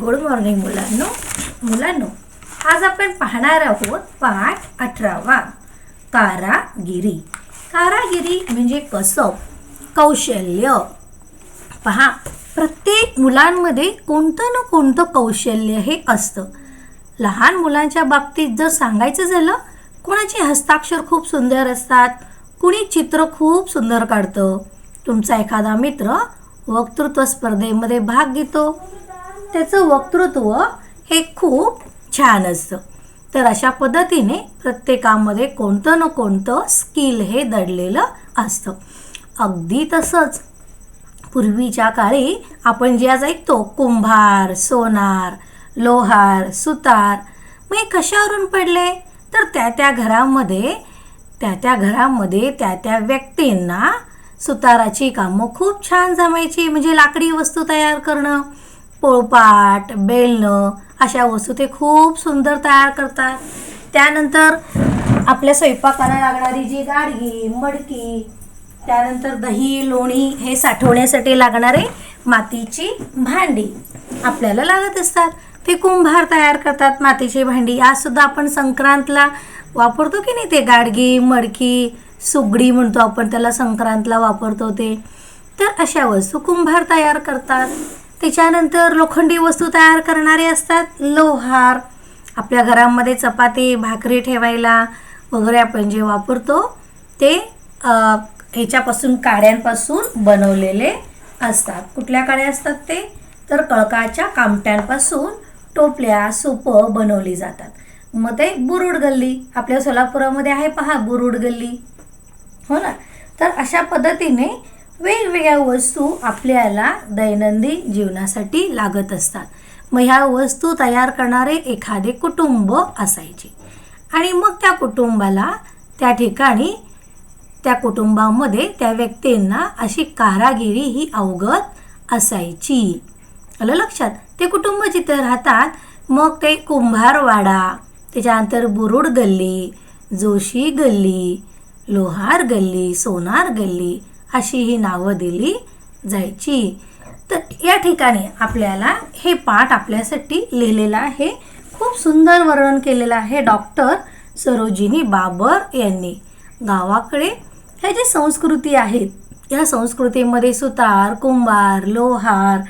Good morning मुलांनो. मुलांनो आज आपण पाहणार आहोत पाठ अठरावा. कारागिरी. कारागिरी म्हणजे कसं? कौशल्य. पहा प्रत्येक मुलांमध्ये कोणतं ना कोणतं कौशल्य हे असतं. लहान मुलांच्या बाबतीत जर सांगायचं झालं कोणाचे हस्ताक्षर खूप सुंदर असतात कुणी चित्र खूप सुंदर काढतं तुमचा एखादा मित्र वक्तृत्व स्पर्धेमध्ये भाग घेतो त्याचं वक्तृत्व हे खूप छान असतं. तर अशा पद्धतीने प्रत्येकामध्ये कोणतं ना कोणतं स्किल हे दडलेलं असतं. अगदी तसंच पूर्वीच्या काळी आपण जे आज ऐकतो कुंभार सोनार लोहार सुतार मग हे कशावरून पडले? तर त्या त्या घरामध्ये त्या त्या घरामध्ये त्या त्या व्यक्तींना सुताराची कामं खूप छान जमायची. म्हणजे लाकडी वस्तू तयार करणं पोळपाट बेलणं अशा वस्तू ते खूप सुंदर तयार करतात. त्यानंतर आपल्या स्वयंपाकाला लागणारी जी गाडगी मडकी त्यानंतर दही लोणी हे साठवण्यासाठी लागणारे मातीची भांडी आपल्याला लागत असतात. ते कुंभार तयार करतात मातीची भांडी. आजसुद्धा आपण संक्रांतला वापरतो की नाही ते गाडगी मडकी सुगडी म्हणतो आपण त्याला संक्रांतला वापरतो ते. तर अशा वस्तू कुंभार तयार करतात. त्याच्यानंतर लोखंडी वस्तू तयार करणारे असतात लोहार. आपल्या घरामध्ये चपाती भाकरी ठेवायला वगैरे आपण जे वापरतो ते ह्याच्यापासून काड्यांपासून बनवलेले असतात. कुठल्या काड्या असतात ते? तर कळकाच्या कामट्यांपासून टोपल्या सुपं बनवली जातात. मग ते बुरुड गल्ली. आपल्या सोलापुरामध्ये आहे पहा बुरुड गल्ली. हो ना? तर अशा पद्धतीने वेगवेगळ्या वस्तू आपल्याला दैनंदिन जीवनासाठी लागत असतात. मग ह्या वस्तू तयार करणारे एखादे कुटुंब असायचे. आणि मग त्या कुटुंबाला त्या ठिकाणी त्या कुटुंबामध्ये त्या व्यक्तींना अशी कारागिरी ही अवगत असायची. आलं लक्षात? ते कुटुंब जिथे राहतात मग ते कुंभारवाडा त्याच्यानंतर बुरुड गल्ली जोशी गल्ली लोहार गल्ली सोनार गल्ली अशी ही नावं दिली जायची. तर या ठिकाणी आपल्याला हे पाठ आपल्यासाठी लिहिलेलं आहे. खूप सुंदर वर्णन केलेलं आहे डॉक्टर सरोजिनी बाबर यांनी. गावाकडे ह्या ज्या संस्कृती आहेत या संस्कृतीमध्ये सुतार कुंभार लोहार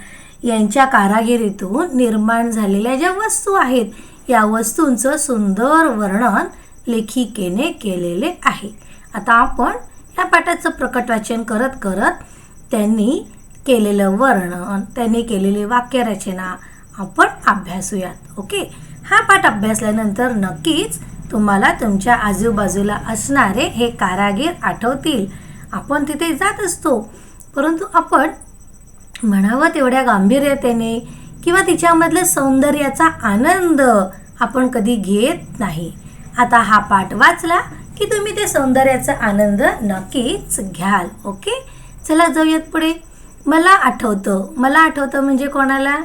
यांच्या कारागिरीतून निर्माण झालेल्या ज्या वस्तू आहेत या वस्तूंचं सुंदर वर्णन लेखिकेने केलेले आहे. आता आपण या पाठाचं प्रकट वाचन करत करत त्यांनी केलेलं वर्णन त्यांनी केलेली वाक्यरचना आपण अभ्यासूयात ओके? हा पाठ अभ्यासल्यानंतर नक्कीच तुम्हाला तुमच्या आजूबाजूला असणारे हे कारागीर आठवतील. आपण तिथे जात असतो परंतु आपण म्हणावं तेवढ्या गांभीर्यतेने किंवा तिच्यामधल्या सौंदर्याचा आनंद आपण कधी घेत नाही. आता हा पाठ वाचला की तुम्ही ते सौंदर्याचा आनंद नक्कीच घ्याल ओके? चला जाऊयात पुढे. मला आठवतं मला आठवतं म्हणजे कोणाला?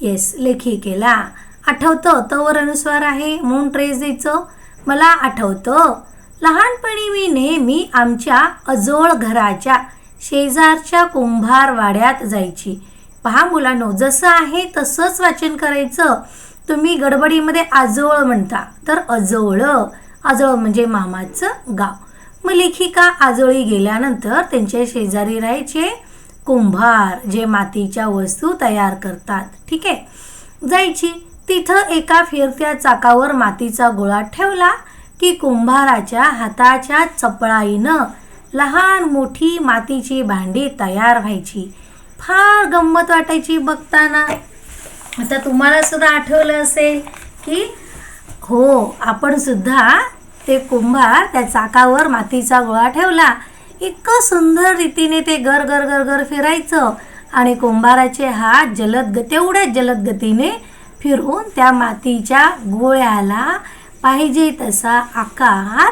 येस लेखिकेला. आठवतं तवर अनुस्वार आहे म्हणून ट्रेस द्यायचं. मला आठवतं लहानपणी मी नेहमी आमच्या अजोळ घराच्या शेजारच्या कुंभारवाड्यात जायची. पहा मुलांनो जसं आहे तसंच वाचन करायचं. तुम्ही गडबडीमध्ये आजोळ म्हणता तर अजोळ. आजोळ म्हणजे मामाचं गाव. मग लेखिका आजोळी गेल्यानंतर त्यांच्या शेजारी राहायचे कुंभार जे मातीच्या वस्तू तयार करतात. ठीक आहे? जायची. तिथं एका फिरत्या चाकावर मातीचा गोळा ठेवला की कुंभाराच्या हाताच्या चपळाईनं लहान मोठी मातीची भांडी तयार व्हायची. फार गंमत वाटायची बघताना. आता तुम्हाला सुद्धा आठवलं असेल की हो आपण सुद्धा ते कुंभार त्या चाकावर मातीचा गोळा ठेवला. इतकं सुंदर रीतीने ते गर गर गर गर फिरायचं. आणि कुंभाराचे हात जलद ग तेवढ्याच जलद गतीने फिरून त्या मातीच्या गोळ्याला पाहिजे तसा आकार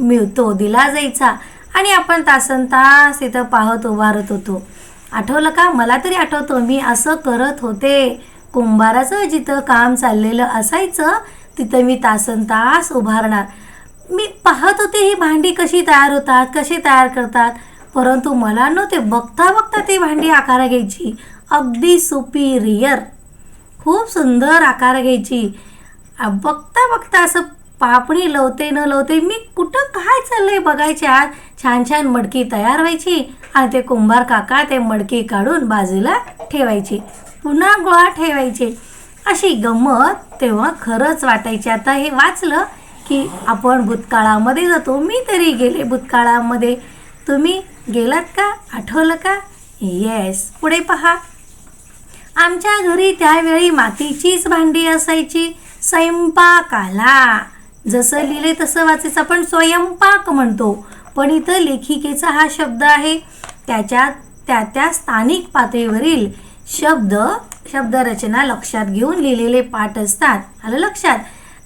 मिळतो दिला जायचा. आणि आपण तासन तास इथं पाहत उभारत होतो. आठवलं का? मला तरी आठवतो मी असं करत होते. कुंभाराचं जिथं काम चाललेलं असायचं तिथं मी तासन तास उभारणार. मी पाहत होते ही भांडी कशी तयार होतात कशी तयार करतात परंतु मला नव्हते बघता बघता ती भांडी आकारा घ्यायची. अगदी सुपिरियर खूप सुंदर आकार घ्यायची. बघता बघता असं पापणी लवते न लवते मी कुठं काय चाललंय बघायच्या आत छान छान मडकी तयार व्हायची आणि ते कुंभार काका ते मडकी काढून बाजूला ठेवायची. पुन्हा गोळा ठेवायचे. अशी गंमत तेव्हा खरंच वाटायची. आता हे वाचलं की आपण भूतकाळामध्ये जातो. मी तरी गेले भूतकाळामध्ये. तुम्ही गेलात का? आठवलं का? येस पुढे पहा. आमच्या घरी त्यावेळी मातीचीच भांडी असायची. स्वयंपाकाला. जसं लिहिले तसं वाचायचं. आपण स्वयंपाक म्हणतो. पण इथं लेखिकेचा हा शब्द आहे. त्याच्या त्या त्या स्थानिक पातळीवरील शब्द शब्दरचना लक्षात घेऊन लिहिलेले पाठ असतात. आलं लक्षात?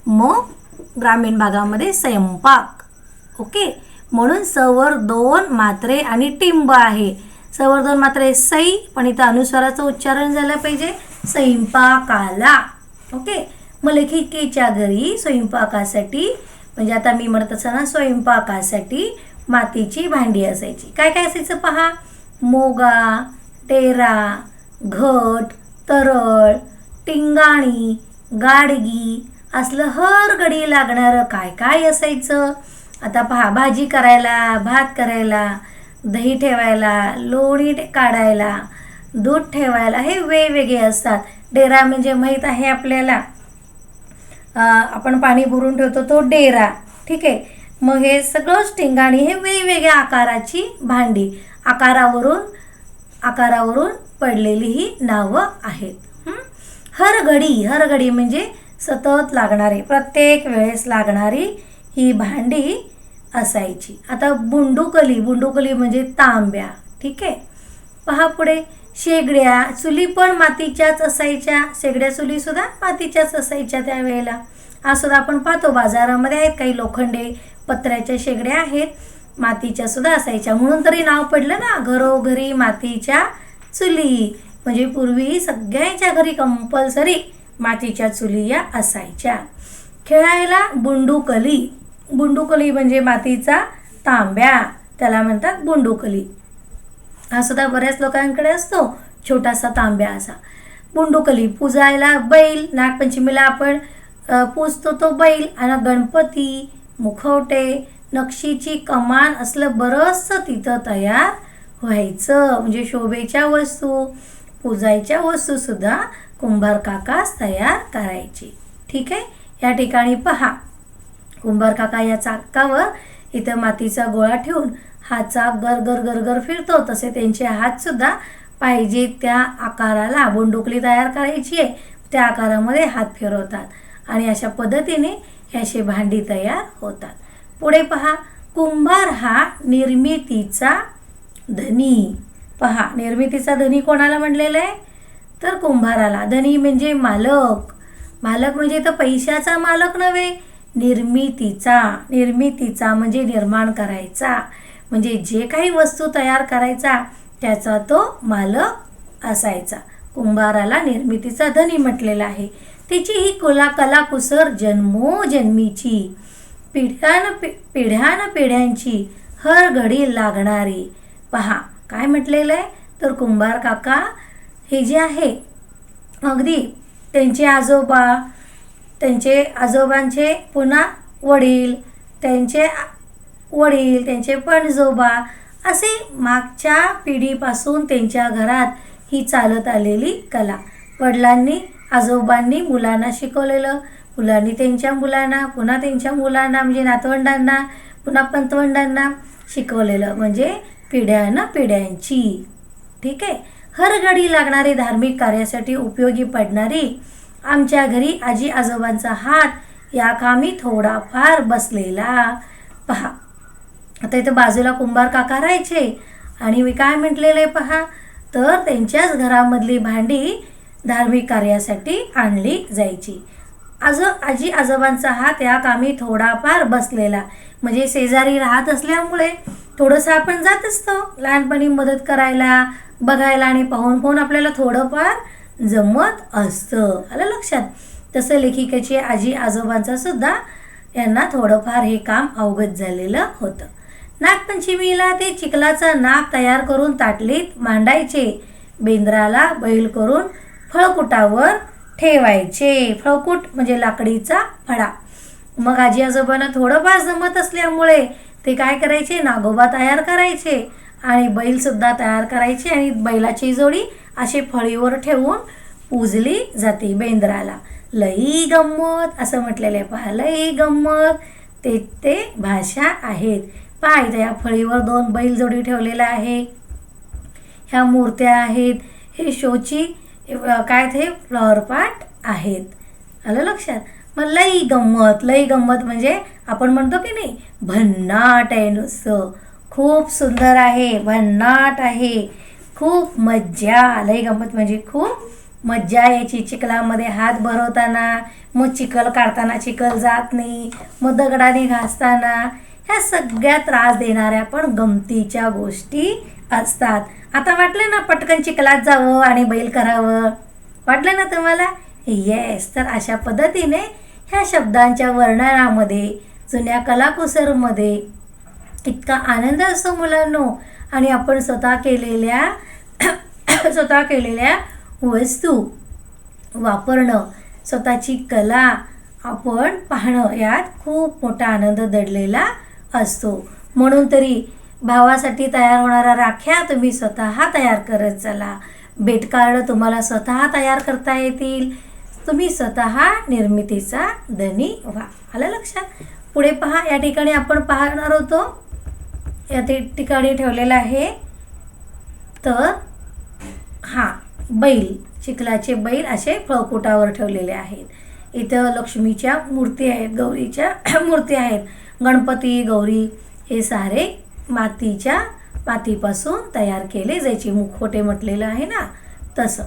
मग ग्रामीण भागामध्ये स्वयंपाक. ओके? म्हणून सवर दोन मात्रे आणि टिंब आहे. सवर दोन मात्रे सई पण इथं अनुस्वाराचं उच्चारण झालं पाहिजे. स्वयंपाकाला. ओके? मग लेखिकेच्या घरी स्वयंपाकासाठी म्हणजे आता मी म्हणत असताना स्वयंपाकासाठी मातीची भांडी असायची. काय काय असायचं पहा? मोगा टेरा घट तरळ टिंगाणी गाडगी असलं हर घडी लागणारं काय काय असायचं? आता पहा भाजी करायला भात करायला दही ठेवायला लोणी काढायला दूध ठेवायला हे वेगवेगळे असतात. डेरा म्हणजे माहीत आहे आपल्याला? आपण पाणी भरून ठेवतो तो डेरा. ठीक आहे? मग हे सगळंच टिंगाणी हे वेगवेगळ्या आकाराची भांडी. आकारावरून आकारावरून पडलेली ही नावं आहेत. हर घडी हर घडी म्हणजे सतत लागणारी प्रत्येक वेळेस लागणारी ही भांडी असायची. आता बुंडुकली बुंडुकली म्हणजे तांब्या ठीक आहे? पहा पुढे शेगड्या चुली पण मातीच्याच असायच्या. शेगड्या चुली सुद्धा मातीच्याच असायच्या त्यावेळेला. आज सुद्धा आपण पाहतो बाजारामध्ये आहेत काही लोखंडे पत्र्याच्या शेगड्या आहेत मातीच्या सुद्धा असायच्या. म्हणून तरी नाव पडलं ना घरोघरी मातीच्या चुली. म्हणजे पूर्वी सगळ्यांच्या घरी कंपल्सरी मातीच्या चुली या असायच्या. खेळायला बुंडुकली. बुंडुकली म्हणजे मातीचा तांब्या. त्याला म्हणतात बुंडुकली. हा सुद्धा बऱ्याच लोकांकडे असतो. छोटासा तांब्या असा. बुंडुकली पूजायला बैल नागपंचमीला आपण पूजतो तो बैल. आणि गणपती मुखवटे नक्षीची कमान असलं बरंचसं तिथं तयार व्हायचं. म्हणजे शोभेच्या वस्तू पूजायच्या वस्तूसुद्धा कुंभार काकाच तयार करायची. ठीक आहे? या ठिकाणी पहा. कुंभार काका या चाकावर इथं मातीचा गोळा ठेवून हा चाक गर गर गर गर फिरतो. तसे त्यांचे हात सुद्धा पाहिजे त्या आकाराला बुंडुकली तयार करायची आहे. त्या आकारामध्ये हात फिरवतात आणि अशा पद्धतीने हे भांडी तयार होतात. पुढे पहा. कुंभार हा निर्मितीचा धनी. पहा निर्मितीचा धनी कोणाला म्हणलेला आहे? तर कुंभाराला. धनी म्हणजे मालक. मालक म्हणजे तर पैशाचा मालक नव्हे निर्मितीचा. निर्मितीचा म्हणजे निर्माण करायचा. म्हणजे जे काही वस्तू तयार करायचा त्याचा तो मालक असायचा. कुंभाराला निर्मितीचा धनी म्हटलेला आहे. तिची ही कुला कलाकुसर जन्मोजन्मीची पिढ्यान पि पिढ्यान पिढ्यांची हर घडी लागणारी. पहा काय म्हटलेलं आहे तर कुंभार काका हे जे आहे अगदी त्यांचे आजोबा त्यांचे आजोबांचे पुन्हा वडील त्यांचे वडील त्यांचे पणजोबा असे मागच्या पिढीपासून त्यांच्या घरात ही चालत आलेली कला. वडिलांनी आजोबांनी मुलांना शिकवलेलं. मुलांनी त्यांच्या मुलांना पुन्हा त्यांच्या मुलांना म्हणजे नातवंडांना पुन्हा पंतवंडांना शिकवलेलं. म्हणजे पिढ्यानं पिढ्यांची. ठीक आहे? हर घडी लागणारी धार्मिक कार्यासाठी उपयोगी पडणारी आमच्या घरी आजी आजोबांचा हात या कामी थोडाफार बसलेला. पहा आता इथं बाजूला कुंभार काका राहायचे आणि मी काय म्हटलेलं आहे पहा? तर त्यांच्याच घरामधली भांडी धार्मिक कार्यासाठी आणली जायची. आज आजी आजोबांचा हात यात कामी थोडाफार बसलेला. म्हणजे शेजारी राहत असल्यामुळे थोडंसं आपण जात असतो. लहानपणी मदत करायला बघायला आणि पाहून पाहून आपल्याला थोडंफार जमत असतं. आलं लक्षात? तसं लेखिकेची आजी आजोबांचा सुद्धा यांना थोडंफार हे काम अवगत झालेलं होतं. नागपंचमीला ते चिखलाचं नाग तयार करून ताटलीत मांडायचे. बेंद्राला बैल करून फळकुटावर ठेवायचे. फळकूट म्हणजे लाकडीचा फडा मग आजी आजोबांना थोडंफार जमत असल्यामुळे ते काय करायचे? नागोबा तयार करायचे आणि बैलसुद्धा तयार करायचे आणि बैलाची जोडी अशी फळीवर ठेवून पूजली जाते बेंद्राला. लई गंमत असं म्हटलेलं आहे पहा लई गंमत. ते ते भाषा आहेत. पहा इथं या फळीवर दोन बैल जोडी ठेवलेल्या आहे. ह्या मूर्त्या आहेत. हे शोची काय ते? फ्लॉवर पार्ट आहेत. आलं लक्षात? मग लई गंमत लई गंमत म्हणजे आपण म्हणतो की नाही भन्नाट आहे नुसतं. खूप सुंदर आहे भन्नाट आहे. खूप मज्जा लई गंमत म्हणजे खूप मज्जा यायची. चिखलामध्ये हात भरवताना मग चिखल काढताना चिखल जात नाही मग दगडाने घासताना. ह्या सगळ्या त्रास देणाऱ्या पण गमतीच्या गोष्टी असतात. आता वाटलं ना पटकन चिखलात जावं आणि बैल करावं? वाटलं ना तुम्हाला? येस तर अशा पद्धतीने ह्या शब्दांच्या वर्णनामध्ये जुन्या कलाकुसरमध्ये इतका आनंद असतो मुलांनो. आणि आपण स्वतः केलेल्या स्वतः केलेल्या वस्तू वापरणं स्वतःची कला आपण पाहणं यात खूप मोठा आनंद दडलेला असतो. म्हणून तरी भावासाठी तयार होणाऱ्या राख्या तुम्ही स्वतः तयार करत चला. भेटकार्ड तुम्हाला स्वतः तयार करता येतील. तुम्ही स्वतः निर्मितीचा धनी व्हा. आलं लक्षात? पुढे पहा या ठिकाणी आपण पाहणार होतो. या ठिकाणी ठेवलेलं आहे. तर हां बैल चिखलाचे बैल असे फळकुटावर ठेवलेले आहेत. इथं लक्ष्मीच्या मूर्ती आहेत गौरीच्या मूर्ती आहेत. गणपती गौरी हे सारे मातीच्या मातीपासून तयार केले जायचे. मुखवटे म्हटलेलं आहे ना? तसं.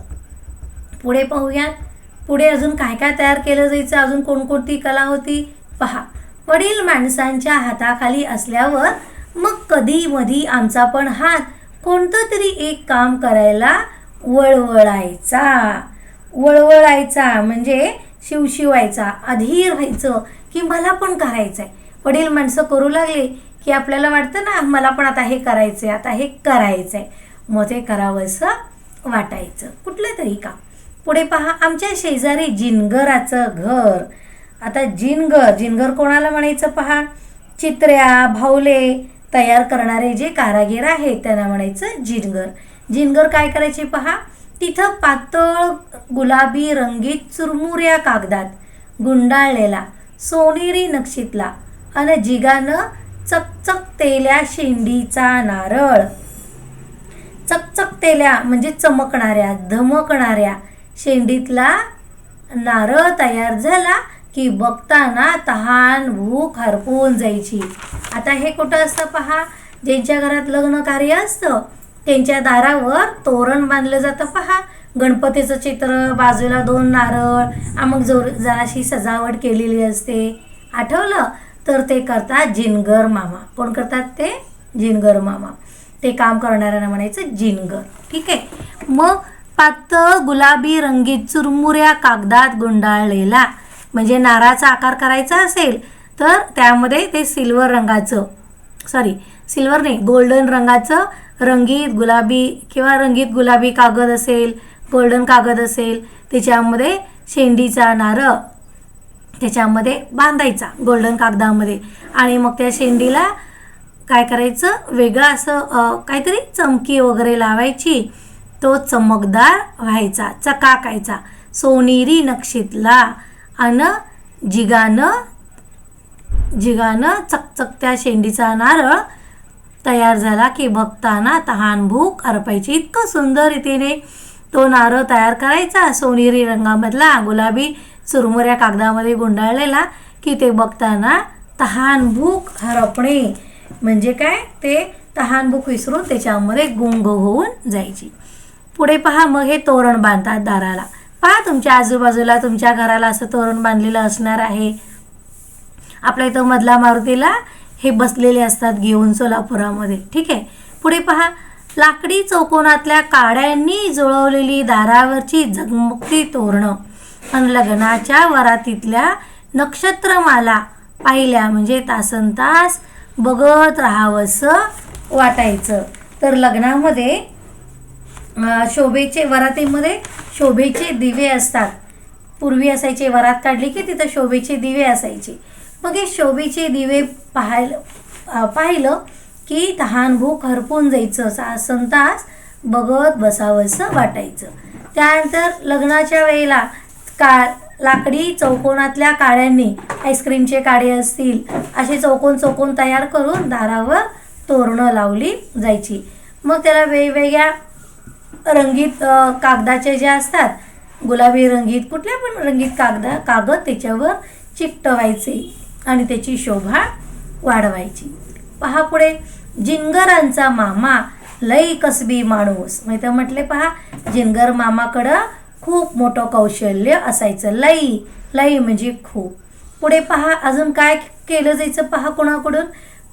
पुढे पाहूयात. पुढे अजून काय काय तयार केलं जायचं? अजून कोणकोणती कला होती? पहा. वडील माणसांच्या हाताखाली असल्यावर मग कधी मधी आमचा पण हात कोणतं तरी एक काम करायला वळवळायचा. वळवळायचा म्हणजे शिवशिवायचा. अधीर व्हायचं की मला पण करायचं आहे वडील माणसं करू लागले. की आपल्याला वाटतं ना मला पण आता हे करायचं आहे आता हे करायचं आहे मग ते करावंसं वाटायचं. कुठलं तरी काम. पुढे पहा आमच्या शेजारी जिनगराचं घर. आता जिनगर जिनगर कोणाला म्हणायचं पहा? चित्र्या भावले तयार करणारे जे कारागीर आहेत त्यांना म्हणायचं जिनगर. जिनगर काय करायचे पहा? तिथं पातळ गुलाबी रंगीत चुरमुऱ्या कागदात गुंडाळलेला सोनेरी नक्षीतला आणि जिगानं चकचकतेल्या शेंडीचा नारळ. चकचकतेल्या म्हणजे चमकणाऱ्या धमकणाऱ्या शेंडीतला नारळ तयार झाला की बघताना तहान भूक हरपून जायची. आता हे कुठं असतं पहा? ज्यांच्या घरात लग्न कार्य असतं त्यांच्या दारावर तोरण बांधलं जातं पहा. गणपतीचं चित्र बाजूला दोन नारळ. आ मग जोर जराशी सजावट केलेली असते. आठवलं? तर ते करतात जिनगर मामा. कोण करतात ते? जिनगर मामा. ते काम करणाऱ्यांना म्हणायचं जिनगर. ठीक आहे? मग पातळ गुलाबी रंगीत चुरमुऱ्या कागदात गुंडाळलेला. म्हणजे नाराचा आकार करायचा असेल तर त्यामध्ये ते सिल्वर रंगाचं सॉरी सिल्वर नाही गोल्डन रंगाचं रंगीत गुलाबी किंवा रंगीत गुलाबी कागद असेल गोल्डन कागद असेल त्याच्यामध्ये शेंडीचा नारळ त्याच्यामध्ये बांधायचा गोल्डन कागदामध्ये. आणि मग त्या शेंडीला काय करायचं? वेगळं असं काहीतरी चमकी वगैरे लावायची. तो चमकदार व्हायचा चकाकायचा. सोनेरी नक्षीतला अन जिगानं जिगानं चकचकत्या शेंडीचा नारळ तयार झाला की बघताना तहान भूक अर्पायची. इतकं सुंदर रीतीने तो नारळ तयार करायचा. सोनेरी रंगामधला गुलाबी चुरमुऱ्या कागदामध्ये गुंडाळलेला की ते बघताना तहान भूक हरपणे. म्हणजे काय? ते तहान भूक विसरून त्याच्यामध्ये गुंग होऊन जायची. पुढे पहा मग हे तोरण बांधतात दाराला. पहा तुमच्या आजूबाजूला तुमच्या घराला असं तोरण बांधलेलं असणार आहे. आपल्या इथं मधला मारुतीला हे बसलेले असतात घेऊन सोलापुरामध्ये. ठीक आहे? पुढे पहा लाकडी चौकोनातल्या काड्यांनी जुळवलेली दारावरची झगमगती तोरणं. पण लग्नाच्या वरातीतल्या नक्षत्रमाला पाहिल्या म्हणजे तासन तास बघत राहावंसं वाटायचं. तर लग्नामध्ये शोभेचे वरातीमध्ये शोभेचे दिवे असतात. पूर्वी असायचे वरात काढली की तिथं शोभेचे दिवे असायचे. मग हे शोभेचे दिवे पाहायला पाहिलं की तहान भूक हरपून जायचं सासन तास बघत बसावंसं वाटायचं. त्यानंतर लग्नाच्या वेळेला का लाकडी चौकोनातल्या काड्यांनी आईस्क्रीमचे काडे असतील असे चौकोन चौकोन तयार करून दारावर तोरणं लावली जायची. मग त्याला वेगवेगळ्या रंगीत कागदाचे जे असतात गुलाबी रंगीत कुठल्या पण रंगीत कागदा कागद त्याच्यावर चिकटवायचे आणि त्याची शोभा वाढवायची. पहा पुढे जिंगरांचा मामा लई कसबी माणूस. माहिती म्हटले पहा जिंगर मामाकडं खूप मोठं कौशल्य असायचं. लई लई म्हणजे खूप. पुढे पहा अजून काय केलं जायचं पहा कोणाकडून?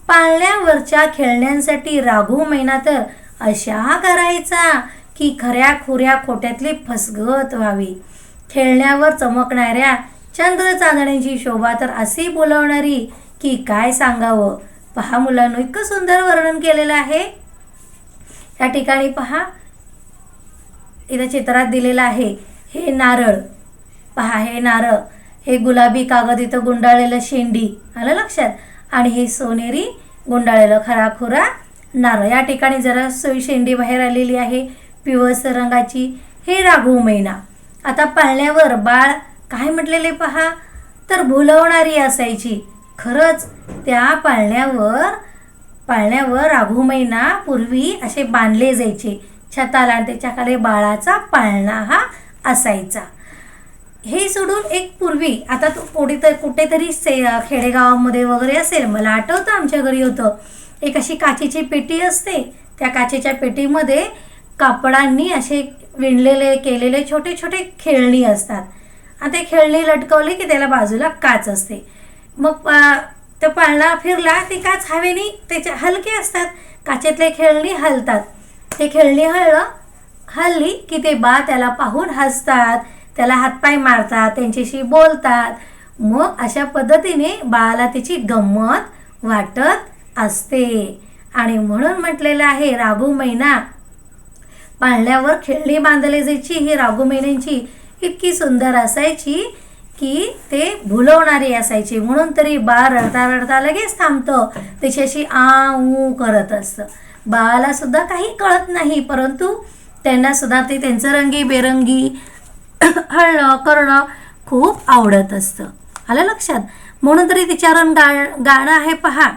पाळण्यावरच्या खेळण्यांसाठी राघू महिना तर अशा करायचा की खऱ्या खुऱ्या खोट्यातली फसगत व्हावी. खेळण्यावर चमकणाऱ्या चंद्र चांदण्याची शोभा तर अशी बोलवणारी की काय सांगावं? पहा मुलांनो इतकं सुंदर वर्णन केलेलं आहे. या ठिकाणी पहा इथे चित्रात दिलेलं आहे हे नारळ. पहा हे नारळ. हे गुलाबी कागद इथं गुंडाळलेलं शेंडी. आलं लक्षात? आणि हे सोनेरी गुंडाळलेलं खराखुरा नारळ. या ठिकाणी जरा सोयी शेंडी बाहेर आलेली आहे पिवस रंगाची. हे राघू मैना आता पाळण्यावर बाळ काय म्हटलेले पहा? तर भुलवणारी असायची. खरंच त्या पाळण्यावर पाळण्यावर राघू मैना पूर्वी असे बांधले जायचे. छताला आणि त्याच्याखाली बाळाचा पाळणा हा असायचा. हे सोडून एक पूर्वी आता तो कुठेतरी कुठेतरी से खेडेगावामध्ये वगैरे असेल मला आठवतं आमच्या घरी होतं. एक अशी काचेची पेटी असते त्या काचेच्या पेटीमध्ये कापडांनी असे विणलेले केलेले छोटे छोटे खेळणी असतात. आणि ते खेळणी लटकवली की त्याला बाजूला काच असते. मग तो पाळणा फिरला ती काच हवेनी त्याच्या हलके असतात. काचेतले खेळणी हलतात. ते खेळणी हळलं हल्ली की ते बा त्याला पाहून हसतात त्याला हातपाय मारतात त्यांच्याशी बोलतात. मग अशा पद्धतीने बाळाला तिची गंमत वाटत असते. आणि म्हणून म्हटलेलं आहे राघू मैना पाळण्यावर खेळणी बांधली जायची. ही राघू मैन्यांची इतकी सुंदर असायची की ते भुलवणारी असायची. म्हणून तरी बाळ रडता रडता लगेच थांबतं. त्याच्याशी आ ऊ करत असतं. बाळाला सुद्धा काही कळत नाही परंतु त्यांना सुद्धा ते त्यांचं रंगी बेरंगी हळणं करणं खूप आवडत असतं. आलं लक्षात? म्हणून तरी तिच्यावरून गा गाणं आहे पहा.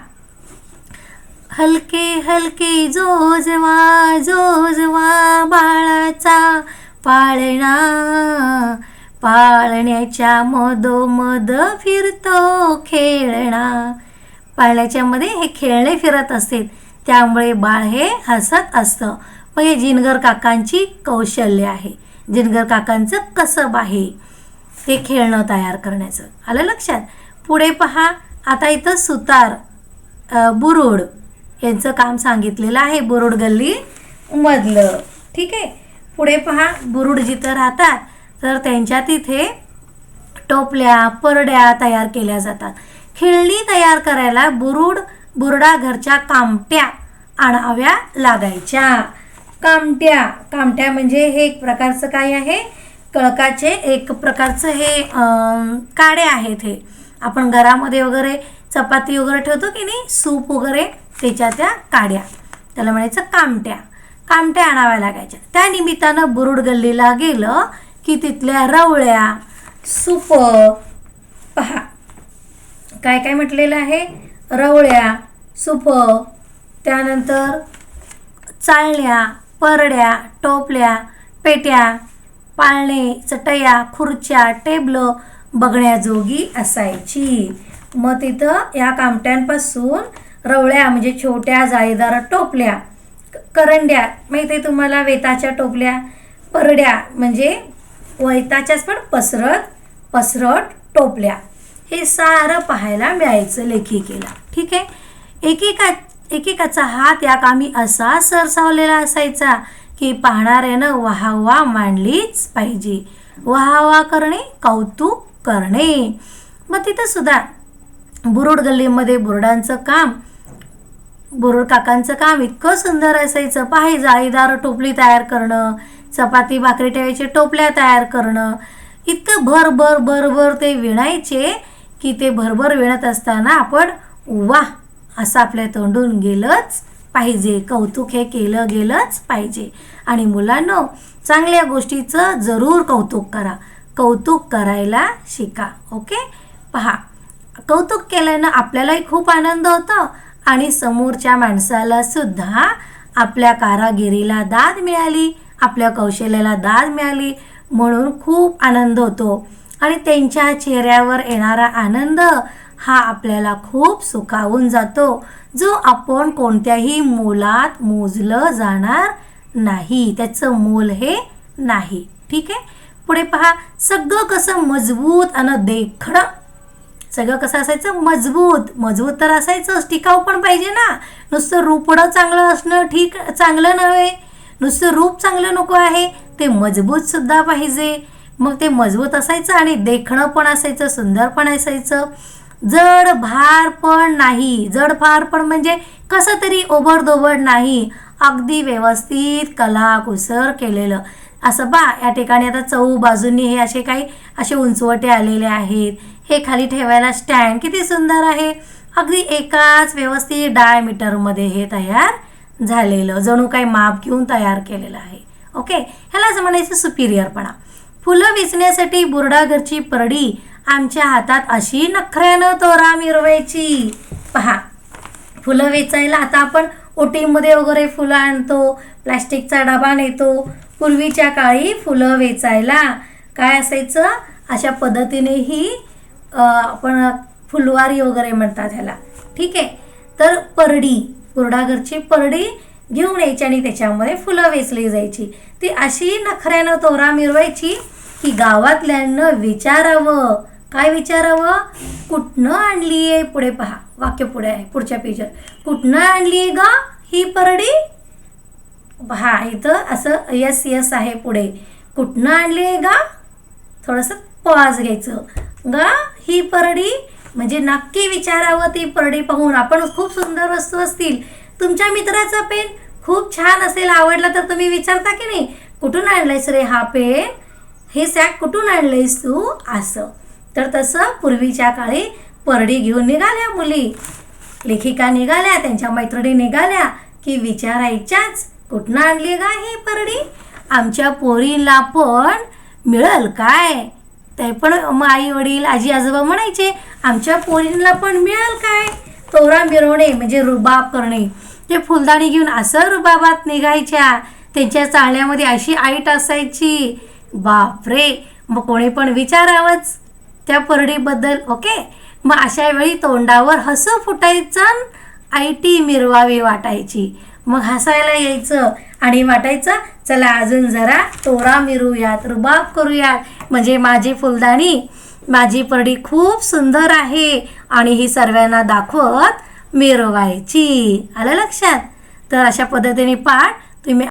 हलके हलके जोजवा जोजवा बाळाचा पाळणा. पाळण्याच्या मधोमध फिरतो खेळणा. पाळण्याच्यामध्ये हे खेळणे फिरत असते. त्यामुळे बाळ हे हसत असतं. मग हे जिनगर काकांची कौशल्य आहे. जिनगर काकांचं कसब आहे. ते खेळणं तयार करण्याचं. आलं लक्षात? पुढे पहा. आता इथं सुतार बुरुड यांचं काम सांगितलेलं आहे. बुरुड गल्ली मधलं. ठीक आहे? पुढे पहा. बुरुड जिथं राहतात तर त्यांच्या तिथे टोपल्या परड्या तयार केल्या जातात. खेळणी तयार करायला बुरुड बुरडा घरच्या कामट्या आणाव्या लागायच्या. कामट्या कामट्या म्हणजे हे एक प्रकारचं काय आहे? कळकाचे एक प्रकारचं हे अं, काडे आहेत हे. आपण घरामध्ये वगैरे चपाती वगैरे ठेवतो की नाही? सूप वगैरे त्याच्या त्या काड्या. त्याला म्हणायचं कामट्या. कामट्या आणाव्या लागायच्या. त्या निमित्तानं बुरुड गल्लीला गेलं की तिथल्या रवळ्या सूप पहा. काय काय म्हटलेलं आहे? रवळ्या सुपं त्यानंतर चाळण्या परड्या टोपल्या पेट्या पाळणे चटया खुर्च्या टेबलं बघण्याजोगी असायची. मग तिथं या कामट्यांपासून रवळ्या म्हणजे छोट्या जाळीदार टोपल्या करंड्या माहिती आहे तुम्हाला वेताच्या टोपल्या परड्या म्हणजे वैताच्याच पण पसरत पसरट टोपल्या. हे सारं पाहायला मिळायचं लेखिकेला. ठीक आहे? एकेका एकेकाचा हात या कामी असा सरसावलेला असायचा की पाहणाऱ्यानं वाहवा मांडलीच पाहिजे. वाहवा करणे कौतुक करणे. मग तिथं सुद्धा बुरुड गल्लीमध्ये बुरडांचं काम बुरुड काकांचं काम इतकं सुंदर असायचं. पाहि जाळीदार टोपली तयार करणं चपाती भाकरी ठेवायचे टोपल्या तयार करणं. इतकं भर भर भर भर ते विणायचे. की ते भरभर विणत असताना आपण वा असं आपल्या तोंडून गेलंच पाहिजे कौतुक हे केलं गेलंच पाहिजे. आणि मुलांनो चांगल्या गोष्टीचं जरूर कौतुक करा. कौतुक करायला शिका ओके? पहा कौतुक केल्यानं आपल्यालाही खूप आनंद होतो आणि समोरच्या माणसाला सुद्धा आपल्या कारागिरीला दाद मिळाली आपल्या कौशल्याला दाद मिळाली म्हणून खूप आनंद होतो. आणि त्यांच्या चेहऱ्यावर येणारा आनंद हा आपल्याला खूप सुखावून जातो जो आपण कोणत्याही मोलात मोजलं जाणार नाही. त्याचं मोल हे नाही. ठीक आहे? पुढे पहा. सगळं कसं मजबूत आणि देखणं. सगळं कसं असायचं? मजबूत. मजबूत तर असायचंच. टिकाऊ पण पाहिजे ना. नुसतं रूपडं चांगलं असणं ठीक चांगलं नव्हे. नुसतं रूप चांगलं नको आहे. ते मजबूत सुद्धा पाहिजे. मग ते मजबूत असायचं आणि देखणं पण असायचं सुंदर पण असायचं. जड भार पण नाही. जड भार पण म्हणजे कसं तरी ओबडधोबड नाही. अगदी व्यवस्थित कलाकुसर केलेलं. असं बा या ठिकाणी आता चौ बाजूंनी हे असे काही असे उंचवटे आलेले आहेत. हे खाली ठेवायला स्टँड किती सुंदर आहे. अगदी एकाच व्यवस्थित डायमीटरमध्ये हे तयार झालेलं. जणू काही माप घेऊन तयार केलेलं आहे. ओके? ह्यालाच म्हणायचं सुपिरियरपणा फुलं वेचण्यासाठी बुरडाघरची परडी आमच्या हातात अशी नखऱ्यानं तोरा मिरवायची. पहा फुलं वेचायला आता आपण ओटीमध्ये वगैरे फुलं आणतो प्लॅस्टिकचा डबा नेतो. पूर्वीच्या काळी फुलं वेचायला काय असायचं? अशा पद्धतीने ही आपण फुलवारी वगैरे म्हणतात ह्याला. ठीक आहे? तर परडी कुरडाघरची परडी घेऊन यायची आणि त्याच्यामध्ये फुलं वेचली जायची. ती अशी नखऱ्यानं तोरा मिरवायची की गावातल्यांना विचारावं. काय विचारावं? कुठनं आणली आहे? पुढे पहा. वाक्य पुढे आहे पुढच्या पेजवर कुठनं आणली आहे ग ही परडी? हा इथं असं यस यस आहे पुढे. कुठनं आणली आहे गा? थोडंसं पॉज घ्यायचं. गा ही परडी? म्हणजे नक्की विचारावं ती परडी पाहून. आपण खूप सुंदर वस्तू असतील. तुमच्या मित्राचा पेन खूप छान असेल आवडला तर तुम्ही विचारता की नाही कुठून आणलायस रे हा पेन? हे सॅक कुठून आणलंयस तू? असं. तर तसं पूर्वीच्या काळी परडी घेऊन निघाल्या मुली. लेखिका निघाल्या त्यांच्या मैत्रिणी निघाल्या की विचारायच्याच कुठनं आणली का ही परडी? आमच्या पोरीला पण मिळेल काय? ते पण आई वडील आजी आजोबा म्हणायचे आमच्या पोरींना पण मिळेल काय? तोरा मिरवणे म्हणजे रुबाब करणे. ते फुलदाणी घेऊन असं रुबाबात निघायच्या. त्यांच्या चाळण्यामध्ये अशी आईट असायची. बापरे मग कोणी पण विचारावंच त्या परडीबद्दल ओके? मग अशा वेळी तोंडावर हसू फुटायचं आयटी मिरवावी वाटायची. मग हसायला यायचं आणि वाटायचं चला अजून जरा तोरा मिरूयात रुबाब करूयात. म्हणजे माझी फुलदाणी माझी परडी खूप सुंदर आहे आणि ही सर्वांना दाखवत मिरवायची. आलं लक्षात? तर अशा पद्धतीने पाठ तुम्ही